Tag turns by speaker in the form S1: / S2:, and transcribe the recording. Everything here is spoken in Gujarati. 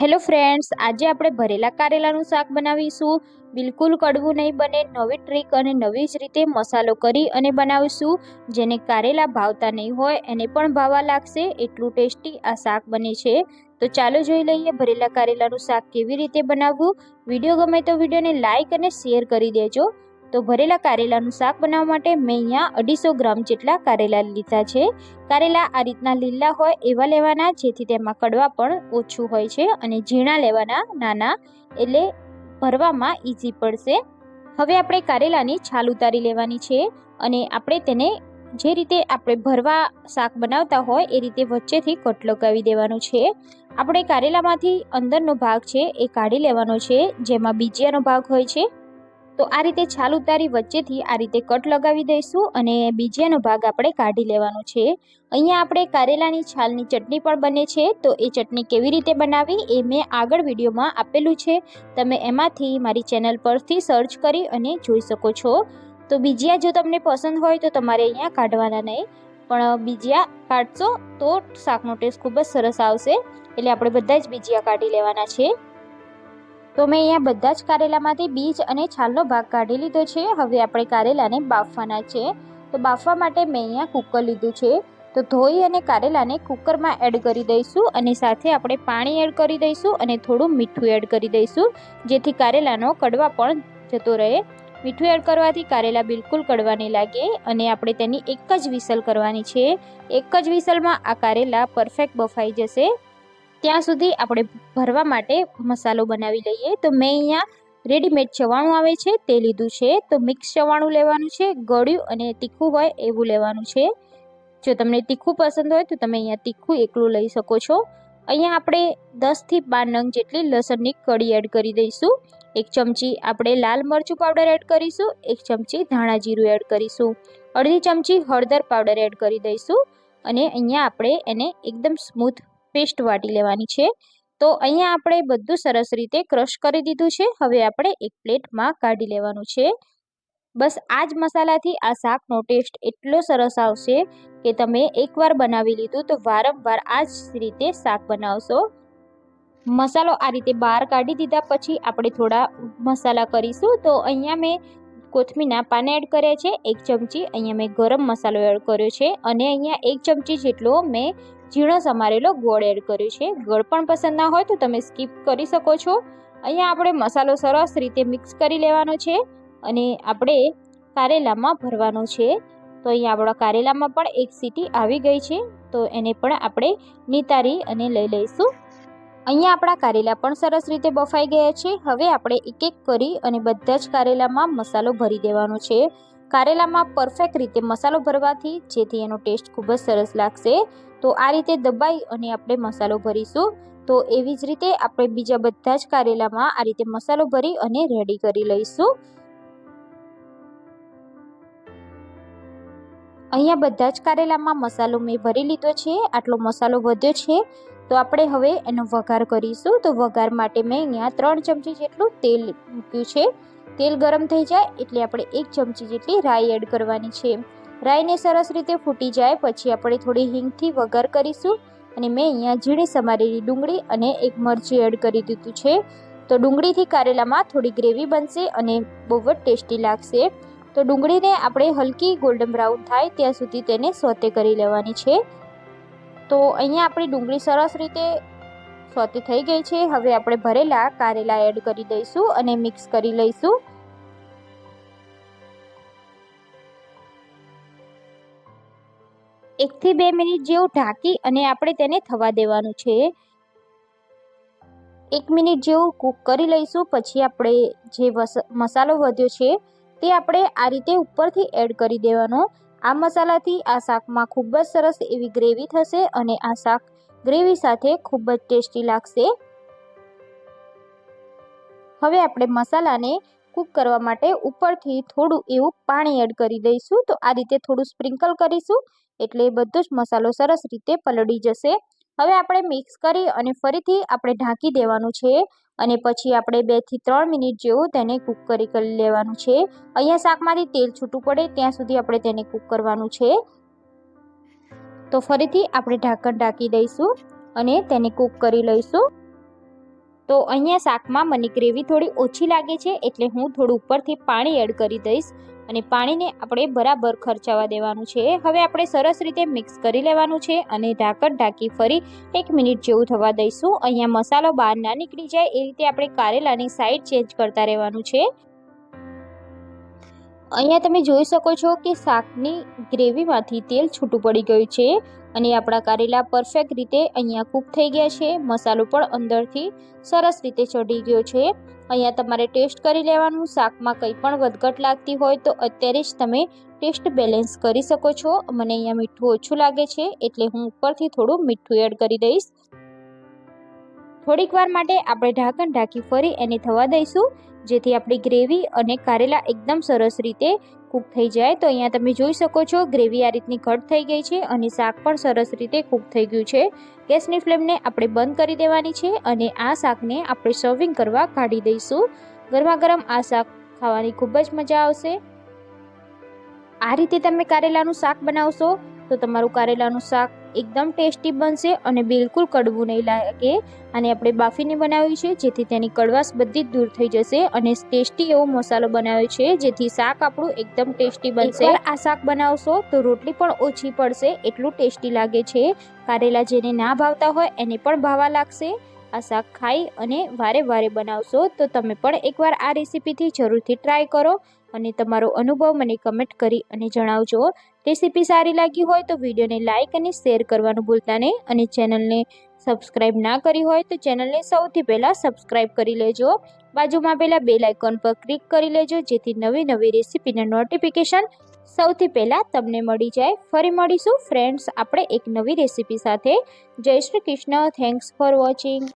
S1: હેલો ફ્રેન્ડ્સ, આજે આપણે ભરેલા કારેલાનું શાક બનાવીશું. બિલકુલ કડવું નહીં બને, નવી ટ્રીક અને નવી જ રીતે મસાલો કરી અને બનાવીશું. જેને કારેલા ભાવતા નહીં હોય, એને પણ ભાવવા લાગશે. એટલું ટેસ્ટી આ શાક બને છે. તો ચાલો જોઈ લઈએ ભરેલા કારેલાનું શાક કેવી રીતે બનાવવું. વીડિયો ગમે તો વિડીયોને લાઇક અને શેર કરી દેજો. તો ભરેલા કારેલાનું શાક બનાવવા માટે મેં અહીંયા અઢીસો ગ્રામ જેટલા કારેલા લીધા છે. કારેલા આ રીતના લીલા હોય એવા લેવાના, જેથી તેમાં કડવા પણ ઓછું હોય છે અને ઝીણા લેવાના નાના, એટલે ભરવામાં ઇઝી પડશે. હવે આપણે કારેલાની છાલ ઉતારી લેવાની છે અને આપણે તેને જે રીતે આપણે ભરવા શાક બનાવતા હોય એ રીતે વચ્ચેથી કટ લગાવી દેવાનું છે. આપણે કારેલામાંથી અંદરનો ભાગ છે એ કાઢી લેવાનો છે, જેમાં બીજિયાનો ભાગ હોય છે. તો આ રીતે છાલ ઉતારી વચ્ચેથી આ રીતે કટ લગાવી દઈશું અને બીજાનો ભાગ આપણે કાઢી લેવાનો છે. અહીંયા આપણે કારેલાની છાલની ચટણી પણ બને છે, તો એ ચટણી કેવી રીતે બનાવી એ મેં આગળ વિડીયોમાં આપેલું છે. તમે એમાંથી મારી ચેનલ પરથી સર્ચ કરી અને જોઈ શકો છો. તો બીજિયા જો તમને પસંદ હોય તો તમારે અહીંયા કાઢવાના નહીં, પણ બીજિયા કાઢશો તો શાકનો ટેસ્ટ ખૂબ જ સરસ આવશે. એટલે આપણે બધા જ બીજિયા કાઢી લેવાના છે. તો મેં અહીંયા બધા જ કારેલામાંથી બીજ અને છાલનો ભાગ કાઢી લીધો છે. હવે આપણે કારેલાને બાફવાના છે. તો બાફવા માટે મેં અહીંયા કુકર લીધું છે. તો ધોઈ અને કારેલાને કુકરમાં એડ કરી દઈશું અને સાથે આપણે પાણી એડ કરી દઈશું અને થોડું મીઠું એડ કરી દઈશું, જેથી કારેલાનો કડવા પણ જતો રહે. મીઠું એડ કરવાથી કારેલા બિલકુલ કડવા નહીં લાગે અને આપણે તેની એક જ વિસલ કરવાની છે. એક જ વિસલમાં આ કારેલા પરફેક્ટ બફાઈ જશે. ત્યાં સુધી આપણે ભરવા માટે મસાલો બનાવી લઈએ. તો મેં અહીંયા રેડીમેડ ચવાણું આવે છે, તે લીધું છે. તો મિક્સ ચવાણું લેવાનું છે, ગળ્યું અને તીખું હોય એવું લેવાનું છે. જો તમને તીખું પસંદ હોય તો તમે અહીંયા તીખું એકલું લઈ શકો છો. અહીંયા આપણે દસથી બાર નંગ જેટલી લસણની કઢી એડ કરી દઈશું. એક ચમચી આપણે લાલ મરચું પાવડર એડ કરીશું, એક ચમચી ધાણા જીરું એડ કરીશું. અડધી ચમચી હળદર પાવડર એડ કરી દઈશું અને અહીંયા આપણે એને એકદમ સ્મૂથ પેસ્ટ વાટી લેવાની છે. તો અહીંયા આપણે બધું સરસ રીતે ક્રશ કરી દીધું છે. હવે આપણે એક પ્લેટમાં કાઢી લેવાનું છે. બસ આ જ મસાલાથી આ શાકનો ટેસ્ટ એટલો સરસ આવશે કે તમે એકવાર બનાવી લીધું તો વારંવાર આ જ રીતે શાક બનાવશો. મસાલો આ રીતે બહાર કાઢી દીધા પછી આપણે થોડા મસાલા કરીશું. તો અહીંયા મેં કોથમીના પાને એડ કર્યા છે. એક ચમચી અહીંયા મેં ગરમ મસાલો એડ કર્યો છે. અને અહીંયા એક ચમચી જેટલો મેં ઝીણો સમારેલો ગોળ એડ કર્યો છે. ગોળ પણ પસંદ ના હોય તો તમે સ્કીપ કરી શકો છો. અહીંયા આપણે મસાલો સરસ રીતે મિક્સ કરી લેવાનો છે અને આપણે કારેલામાં ભરવાનો છે. તો અહીંયા આપણા કારેલામાં પણ એક સીટી આવી ગઈ છે. તો એને પણ આપણે નિતારી અને લઈ લઈશું. અહીંયા આપણા કારેલા પણ સરસ રીતે બફાઈ ગયા છે. હવે આપણે એક એક કરી અને બધા જ કારેલામાં મસાલો ભરી દેવાનો છે. કારેલામાં પરફેક્ટ રીતે મસાલો ભરવાથી જેથી એનો ટેસ્ટ ખૂબ જ સરસ લાગશે. તો આ રીતે દબાઈ અને આપણે મસાલો ભરીશું. તો એવી જ રીતે આપણે બીજા બધા જ કારેલામાં આ રીતે મસાલો ભરી અને રેડી કરી લઈશું. અહીંયા બધા જ કારેલામાં મસાલો મેં ભરી લીધો છે. આટલો મસાલો વધ્યો છે. તો આપણે હવે એનો વઘાર કરીશું. તો વઘાર માટે મેં અહીંયા ત્રણ ચમચી જેટલું તેલ મૂક્યું છે. તેલ ગરમ થઈ જાય એટલે આપણે એક ચમચી જેટલી રાઈ એડ કરવાની છે. રાઈને સરસ રીતે ફૂટી જાય પછી આપણે થોડી હિંગથી વઘાર કરીશું અને મેં અહીંયા ઝીણી સમારેલી ડુંગળી અને એક મરચી એડ કરી દીધું છે. તો ડુંગળીથી કારેલામાં થોડી ગ્રેવી બનશે અને બહુ જ ટેસ્ટી લાગશે. તો ડુંગળીને આપણે હલકી ગોલ્ડન બ્રાઉન થાય ત્યાં સુધી તેને સોતે કરી લેવાની છે. તો અહીંયા આપણી ડુંગળી સરસ રીતે સોતે થઈ ગઈ છે. હવે આપણે ભરેલા કારેલા એડ કરી દઈશું અને મિક્સ કરી લઈશું. એકથી બે મિનિટ જેવું ઢાંકી અને આપણે તેને થવા દેવાનું છે. એક મિનિટ જેવું કૂક કરી લઈશું. પછી આપણે જે મસાલો વધ્યો છે તે આપણે આ રીતે ઉપરથી એડ કરી દેવાનો. આ મસાલાથી આ શાકમાં ખૂબ જ સરસ એવી ગ્રેવી થશે અને આ શાક ગ્રેવી સાથે ખૂબ જ ટેસ્ટી લાગશે. હવે આપણે મસાલાને કૂક કરવા માટે ઉપરથી થોડું એવું પાણી એડ કરી દઈશું. તો આ રીતે થોડું સ્પ્રિંકલ કરીશું. એટલે બધો જ મસાલો સરસ રીતે પલળી જશે. હવે આપણે મિક્સ કરી અને ફરીથી આપણે ઢાંકી દેવાનું છે. અને પછી આપણે બેથી ત્રણ મિનિટ જેવું તેને કૂક કરી લેવાનું છે. અહીંયા શાકમાંથી તેલ છૂટું પડે, ત્યાં સુધી આપણે તેને કૂક કરવાનું છે. તો ફરીથી આપણે ઢાંકણ ઢાંકી દઈશું અને તેને કૂક કરી લઈશું. તો અહીંયા શાકમાં મને ગ્રેવી થોડી ઓછી લાગે છે એટલે હું થોડું ઉપરથી પાણી એડ કરી દઈશ અને પાણીને આપણે બરાબર ખર્ચાવા દેવાનું છે. હવે આપણે સરસ રીતે મિક્સ કરી લેવાનું છે અને ઢાંકણ ઢાંકી ફરી એક મિનિટ જેવું થવા દઈશું. અહીંયા મસાલો બહાર ના નીકળી જાય એ રીતે આપણે કારેલાની સાઈડ ચેન્જ કરતા રહેવાનું છે. અહીંયા તમે જોઈ શકો છો કે શાકની ગ્રેવીમાંથી તેલ છૂટું પડી ગયું છે અને આપણા કારેલા પરફેક્ટ રીતે અહીંયા કૂક થઈ ગયા છે. મસાલો પણ અંદરથી સરસ રીતે ચડી ગયો છે. અહીંયા તમારે ટેસ્ટ કરી લેવાનું. શાકમાં કંઈ પણ વધઘટ લાગતી હોય તો અત્યારે જ તમે ટેસ્ટ બેલેન્સ કરી શકો છો. મને અહીંયા મીઠું ઓછું લાગે છે, એટલે હું ઉપરથી થોડું મીઠું એડ કરી દઈશ. થોડીક વાર માટે આપણે ઢાંકણ ઢાંકી ફરી એને થવા દઈશું. જેથી આપણી ગ્રેવી અને કારેલા એકદમ સરસ રીતે કૂક થઈ જાય. તો અહીંયા તમે જોઈ શકો છો, ગ્રેવી આ રીતની ઘટ થઈ ગઈ છે અને શાક પણ સરસ રીતે કૂક થઈ ગયું છે. ગેસની ફ્લેમને આપણે બંધ કરી દેવાની છે અને આ શાકને આપણે સર્વિંગ કરવા કાઢી દઈશું. ગરમા ગરમ આ શાક ખાવાની ખૂબ જ મજા આવશે. આ રીતે તમે કારેલાનું શાક બનાવશો તો તમારું કારેલાનું શાક એકદમ ટેસ્ટી બનશે અને બિલકુલ કડવું નહીં લાગે. અને આપણે બાફીને બનાવ્યું છે જેથી તેની કડવાશ બધી જ દૂર થઈ જશે અને ટેસ્ટી એવો મસાલો બનાવ્યો છે જેથી શાક આપણું એકદમ ટેસ્ટી બનશે. આ શાક બનાવશો તો રોટલી પણ ઓછી પડશે એટલું ટેસ્ટી લાગે છે. કારેલા જેને ના ભાવતા હોય એને પણ ભાવા લાગશે. આ શાક ખાઈ અને વારે વારે બનાવશો તો તમે પણ એકવાર આ રેસીપીથી જરૂરથી ટ્રાય કરો. અને તમારો અનુભવ મને કમેન્ટ કરી અને જણાવજો. રેસીપી સારી લાગી હોય તો વિડીયોને લાઇક અને શેર કરવાનું ભૂલતા નહીં અને ચેનલને સબસ્ક્રાઇબ ના કરી હોય તો ચેનલને સૌથી પહેલાં સબસ્ક્રાઇબ કરી લેજો. બાજુમાં પહેલાં બેલ આઇકોન પર ક્લિક કરી લેજો, જેથી નવી નવી રેસીપીના નોટિફિકેશન સૌથી પહેલાં તમને મળી જાય. ફરી મળીશું ફ્રેન્ડ્સ આપણે એક નવી રેસીપી સાથે. જય Shri Krishna thanks for watching